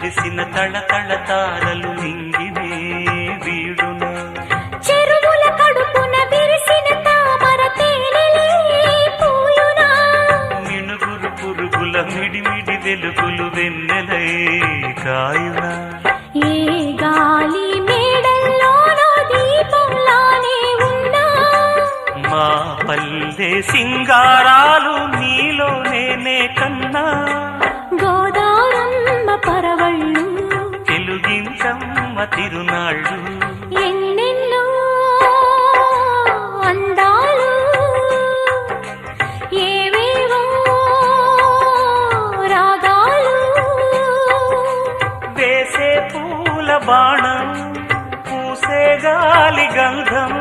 తళ తళ తారలు నింగినే వీడునా. చెరువుల కడుపున విరిసిన తామర మినుగురు పురుగుల మిడిమిడి వెలుగులు వెన్నెలై కాయునా. ఏ గాలి మా పల్లె సింగారాలు నీలో నేనే కన్నా. అమ్మ తిరునాళ్ళు. ఎన్నెన్నో అందాలు ఏవేవో రాగాలు. వేసే పూల బాణం పూసే గాలి గంధం.